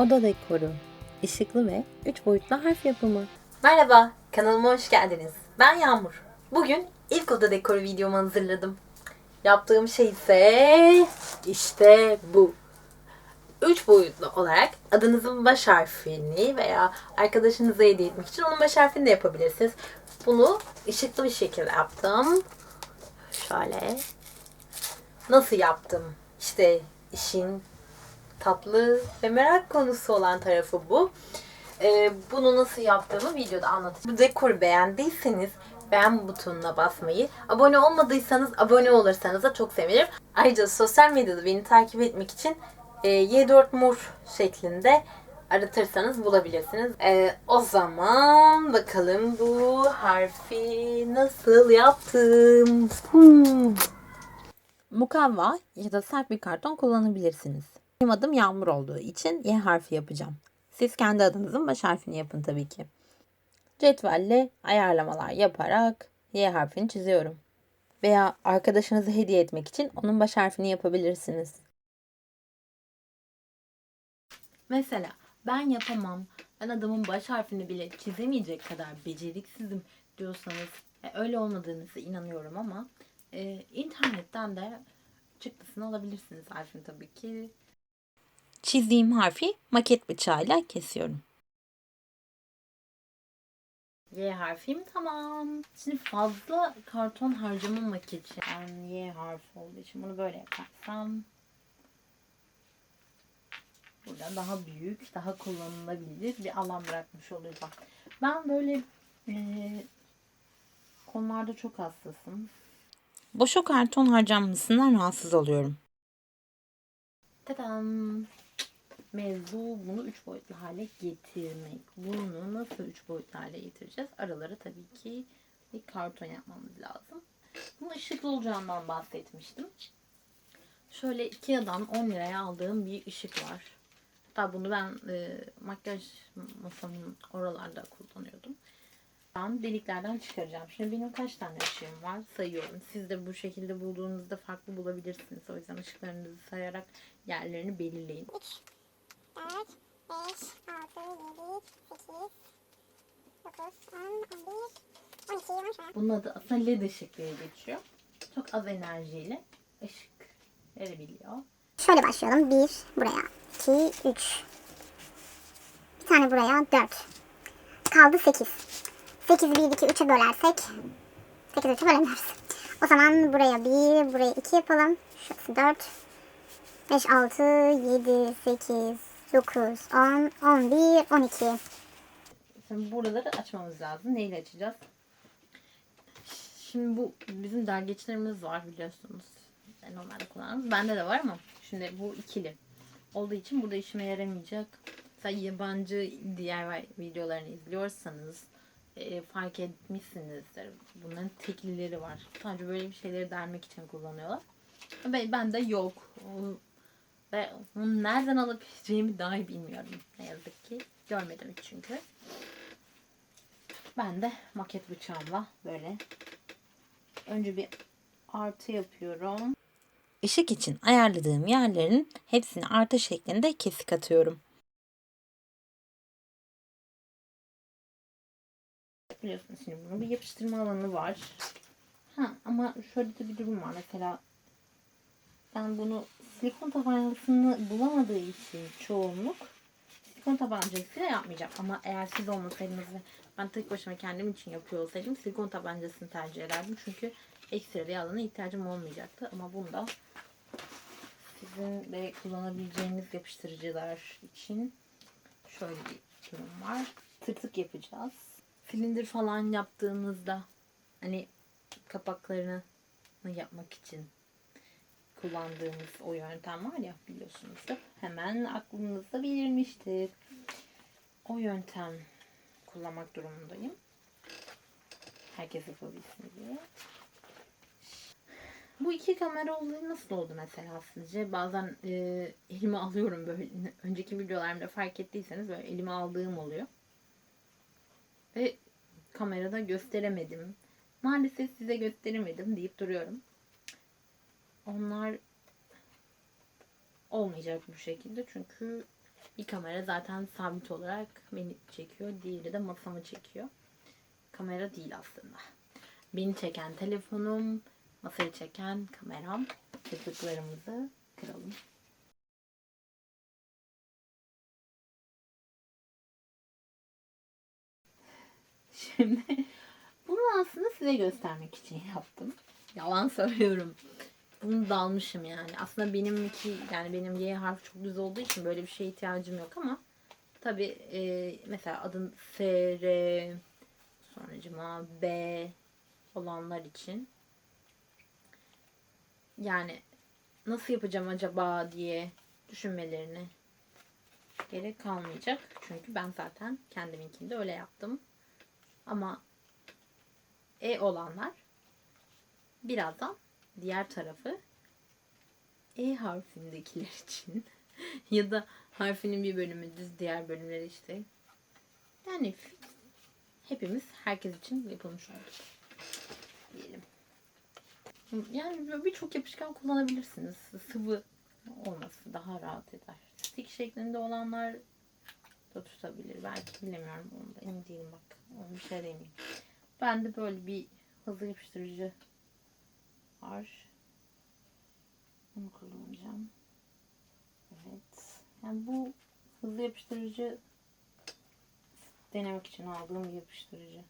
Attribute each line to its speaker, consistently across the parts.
Speaker 1: Oda dekoru, ışıklı ve 3 boyutlu harf yapımı.
Speaker 2: Merhaba, kanalıma hoş geldiniz. Ben Yağmur. Bugün ilk oda dekoru videomu hazırladım. Yaptığım şey ise işte bu. Üç boyutlu olarak adınızın baş harfini veya arkadaşınıza hediye etmek için onun baş harfini de yapabilirsiniz. Bunu ışıklı bir şekilde yaptım. Şöyle. Nasıl yaptım? İşte işin tatlı ve merak konusu olan tarafı bu. Ee, bunu nasıl yaptığımı videoda anlatacağım. Bu dekoru beğendiyseniz beğen butonuna basmayı, abone olmadıysanız abone olursanız da çok sevinirim. Ayrıca sosyal medyada beni takip etmek için e, Y4 Mur şeklinde aratırsanız bulabilirsiniz. Ee, o zaman bakalım bu harfi nasıl yaptım. Hmm.
Speaker 1: Mukavva ya da sert bir karton kullanabilirsiniz. Benim adım Yağmur olduğu için Y harfi yapacağım. Siz kendi adınızın baş harfini yapın tabii ki. Cetvelle ayarlamalar yaparak Y harfini çiziyorum. Veya arkadaşınıza hediye etmek için onun baş harfini yapabilirsiniz. Mesela ben yapamam, ben adamın baş harfini bile çizemeyecek kadar beceriksizim diyorsanız e, öyle olmadığınızı inanıyorum ama e, internetten de çıktısını alabilirsiniz harfin tabii ki. Çizdiğim harfi maket bıçağıyla kesiyorum. Y harfim tamam. Şimdi fazla karton harcamamak için yani Y harfi olduğu için bunu böyle yaparsam burada daha büyük, daha kullanılabilir bir alan bırakmış olacağım. Ben böyle eee konularda çok hassasım. Boşa karton harcanmasından rahatsız oluyorum. Tadam. Mevzu bunu 3 boyutlu hale getirmek. Bunu nasıl 3 boyutlu hale getireceğiz? Araları tabii ki bir karton yapmamız lazım. Bunun ışıklı olacağından bahsetmiştim. Şöyle Ikea'dan 10 liraya aldığım bir ışık var. Hatta bunu ben e, makyaj masamın oralarda kullanıyordum. Ben deliklerden çıkaracağım. Şimdi benim kaç tane ışığım var sayıyorum. Siz de bu şekilde bulduğunuzda farklı bulabilirsiniz. O yüzden ışıklarınızı sayarak yerlerini belirleyin.
Speaker 3: 4, 5, 6, 7, 8, 9, 10, 11, 12, 13, 14.
Speaker 1: Bunun adı aslında led ışık diye geçiyor. Çok az enerjiyle ışık verebiliyor.
Speaker 3: Şöyle başlayalım. 1 buraya. 2, 3. Bir tane buraya. 4. Kaldı 8. 8'i 1, 2, 3'e bölersek 8'i 3'e bölemiyoruz. O zaman buraya 1, buraya 2 yapalım. Şurası 4. 5, 6, 7, 8, 9, 10, 11, 12.
Speaker 1: Şimdi buraları açmamız lazım. Neyle açacağız? Şimdi bu bizim dergeçlerimiz var biliyorsunuz. Ben onları kullanıyorum. Bende de var ama şimdi bu ikili olduğu için burada işime yaramayacak. Mesela yabancı diğer videolarını izliyorsanız e, fark etmişsinizdir. Bunların teklileri var. Sadece böyle bir şeyleri dermek için kullanıyorlar. Ve bende yok. O- Ve onu nereden alabileceğimi dahi bilmiyorum. Ne yazık ki. Görmedim çünkü. Ben de maket bıçağımla böyle önce bir artı yapıyorum. Işık için ayarladığım yerlerin hepsini artı şeklinde kesik atıyorum. Biliyorsunuz şimdi bunun bir yapıştırma alanı var. Ha, ama şöyle de bir durum var. Mesela ben bunu silikon tabancasını bulamadığı için çoğunluk silikon tabancasıyla yapmayacağım. Ama eğer siz olmasaydınız ben tek başıma kendim için yapıyor olsaydım silikon tabancasını tercih ederdim. Çünkü ekstra bir alana ihtiyacım olmayacaktı. Ama bunda sizin de kullanabileceğiniz yapıştırıcılar için şöyle bir durum var. Tırtık yapacağız. Silindir falan yaptığınızda hani kapaklarını yapmak için kullandığımız o yöntem var ya biliyorsunuzdur. Hemen aklınızda belirmiştir. O yöntem kullanmak durumundayım. Herkes yapabilsin diye. Bu iki kamera olayı nasıl oldu mesela sizce? Bazen e, elime alıyorum böyle. Önceki videolarımda fark ettiyseniz böyle elime aldığım oluyor. Ve kamerada gösteremedim. Maalesef size gösteremedim deyip duruyorum. Onlar olmayacak bu şekilde çünkü Bir kamera zaten sabit olarak beni çekiyor. Diğeri de masamı çekiyor. Kamera değil aslında. Beni çeken telefonum, masayı çeken kameram. Kırdıklarımızı kıralım. Şimdi bunu aslında size göstermek için yaptım. Yalan söylüyorum. Bunu dalmışım yani. Aslında benimki yani benim Y harfi çok düz olduğu için böyle bir şeye ihtiyacım yok ama tabi e, mesela adın S, R sonracıma B olanlar için yani nasıl yapacağım acaba diye düşünmelerine gerek kalmayacak. Çünkü ben zaten kendiminkinde öyle yaptım. Ama E olanlar birazdan diğer tarafı E harfindekiler için ya da harfinin bir bölümü düz diğer bölümleri işte yani hepimiz herkes için yapılmış olduk diyelim. Yani birçok yapışkan kullanabilirsiniz. Sıvı olması daha rahat eder. Stick şeklinde olanlar da tutabilir. Belki bilemiyorum onu da emin değilim bak. Onu bir şey deneyeyim. Ben de böyle bir hızlı yapıştırıcı var. Bunu kullanacağım. Evet. Yani bu hızlı yapıştırıcı denemek için aldığım yapıştırıcı.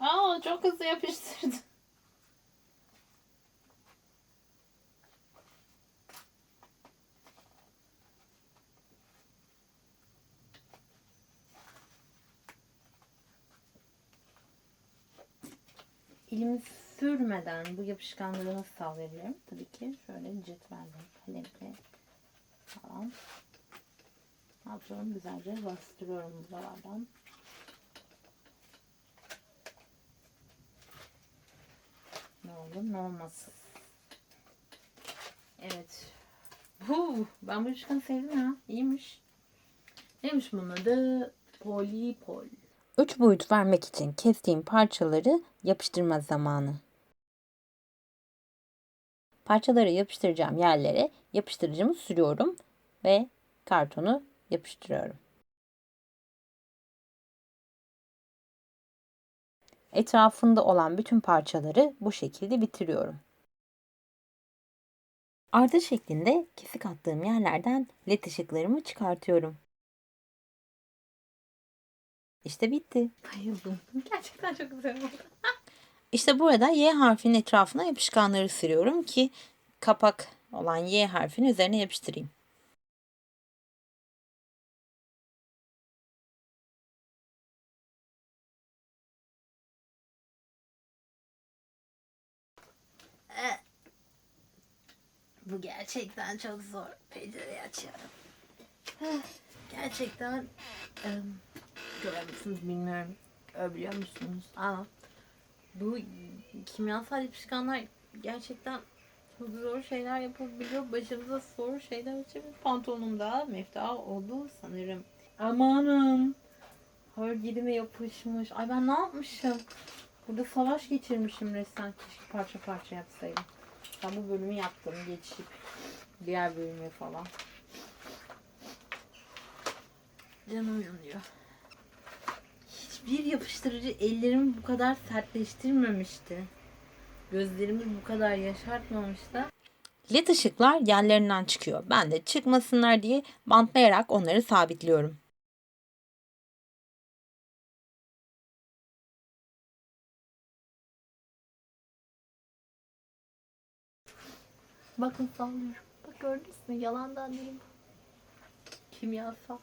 Speaker 1: Aa çok hızlı yapıştırdı. Elimi sürmeden bu yapışkanlığı nasıl sağlayabilirim? Tabii ki şöyle cetvelle, kalemle falan. Ne yapıyorum? Güzelce bastırıyorum buralardan. Ne olur ne olmaz. Evet. Huu, ben bu yapışkanı sevdim ya. İyiymiş. Neymiş bunun adı? Polipol.
Speaker 2: Üç boyut vermek için kestiğim parçaları yapıştırma zamanı. Parçaları yapıştıracağım yerlere yapıştırıcımı sürüyorum ve kartonu yapıştırıyorum. Etrafında olan bütün parçaları bu şekilde bitiriyorum. Ardı şeklinde kesik attığım yerlerden led ışıklarımı çıkartıyorum. İşte bitti.
Speaker 1: Bayıldım. Gerçekten çok güzel oldu.
Speaker 2: İşte burada Y harfinin etrafına yapışkanları sürüyorum ki kapak olan Y harfinin üzerine yapıştırayım.
Speaker 1: Bu gerçekten çok zor. Pencereyi açıyorum. Eh, Gerçekten musunuz bilmiyorum. Görebiliyor musunuz? Ama bu kimyasal yapışkanlar gerçekten çok zor şeyler yapabiliyor. Başımıza zor şeyler açabilir. Pantolonumda mefta oldu sanırım. Amanın. Her yerime yapışmış. Ay ben ne yapmışım? Burada savaş geçirmişim resmen. Keşke parça parça yapsaydım. Ben bu bölümü yaptım geçip diğer bölüme falan. Canım yanıyor. Hiçbir yapıştırıcı ellerimi bu kadar sertleştirmemişti. Gözlerimi bu kadar yaşartmamıştı.
Speaker 2: LED ışıklar yerlerinden çıkıyor. Ben de çıkmasınlar diye bantlayarak onları sabitliyorum.
Speaker 1: Bakın sallıyorum. Bak gördünüz mü? Yalandan değil bu. Kimyasal.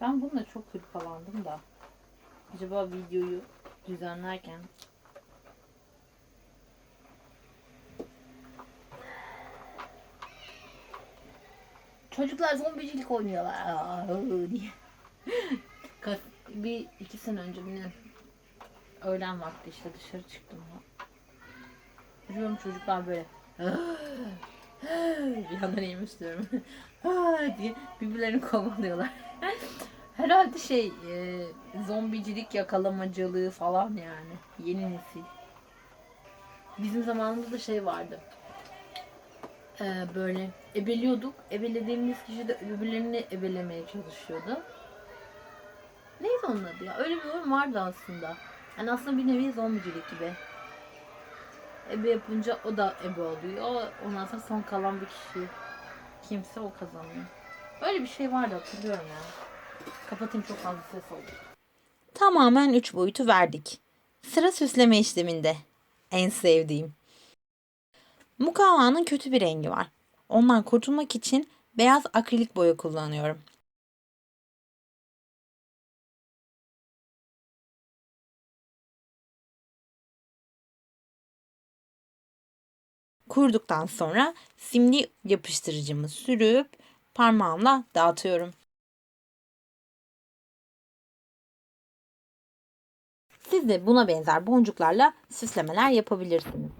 Speaker 1: Ben bununla çok hırpalandım da. Acaba videoyu düzenlerken Çocuklar zombicilik oynuyorlar Aa, diye. Bir iki sene önce bir öğlen vakti işte dışarı çıktım. Görüyorum çocuklar böyle
Speaker 4: bir yandan eğilmiş diyorum. Ha diye birbirlerini kovalıyorlar. Herhalde şey e, zombicilik yakalamacılığı falan yani. Yeni nesil. Bizim zamanımızda şey vardı. E, böyle ebeliyorduk. Ebelediğimiz kişi de öbürlerini ebelemeye çalışıyordu. Neydi onun adı ya? Öyle bir oyun vardı aslında. Yani aslında bir nevi zombicilik gibi. Ebe yapınca o da ebe oluyor. Ondan sonra son kalan bir kişi kimse o kazanıyor. Öyle bir şey vardı hatırlıyorum ya. Kapatayım çok fazla ses oldu.
Speaker 1: Tamamen üç boyutu verdik. Sıra süsleme işleminde. En sevdiğim. Mukavanın kötü bir rengi var. Ondan kurtulmak için beyaz akrilik boya kullanıyorum. Kurduktan sonra simli yapıştırıcımı sürüp parmağımla dağıtıyorum. Siz de buna benzer boncuklarla süslemeler yapabilirsiniz.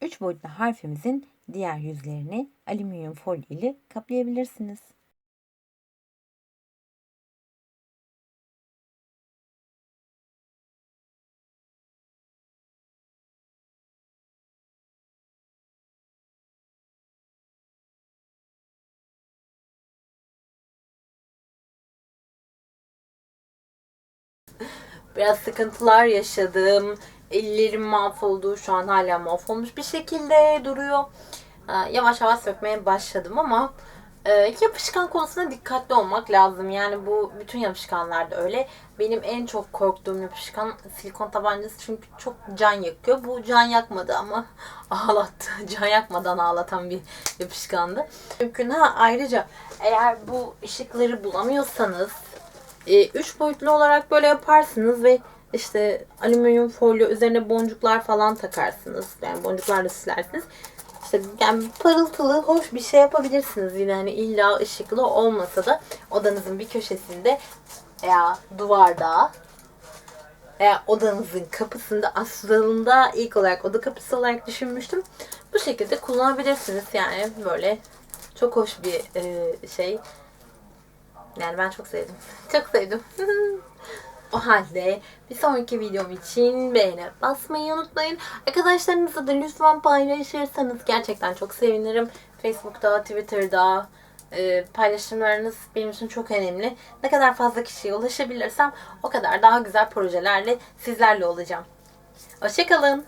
Speaker 1: Üç boyutlu harfimizin diğer yüzlerini alüminyum folyo ile kaplayabilirsiniz. Biraz sıkıntılar yaşadım. Ellerim mahvoldu. Şu an hala mahvolmuş bir şekilde duruyor. Ee, Yavaş yavaş sökmeye başladım ama e, yapışkan konusunda dikkatli olmak lazım. Yani bu bütün yapışkanlarda öyle. Benim en çok korktuğum yapışkan silikon tabancası çünkü çok can yakıyor. Bu can yakmadı ama ağlattı. Can yakmadan ağlatan bir yapışkandı. Mümkün ha ayrıca eğer bu ışıkları bulamıyorsanız e, üç boyutlu olarak böyle yaparsınız ve işte alüminyum folyo üzerine boncuklar falan takarsınız. Yani boncuklarla süslersiniz. İşte yani parıltılı, hoş bir şey yapabilirsiniz yine hani illa ışıklı olmasa da odanızın bir köşesinde veya duvarda veya odanızın kapısında aslında ilk olarak oda kapısı olarak düşünmüştüm. Bu şekilde kullanabilirsiniz yani böyle çok hoş bir e, şey. Yani ben çok sevdim. Çok sevdim. o halde bir sonraki videom için beğene basmayı unutmayın. Arkadaşlarınızla da lütfen paylaşırsanız gerçekten çok sevinirim. Facebook'ta, Twitter'da e, paylaşımlarınız benim için çok önemli. Ne kadar fazla kişiye ulaşabilirsem o kadar daha güzel projelerle sizlerle olacağım. Hoşçakalın.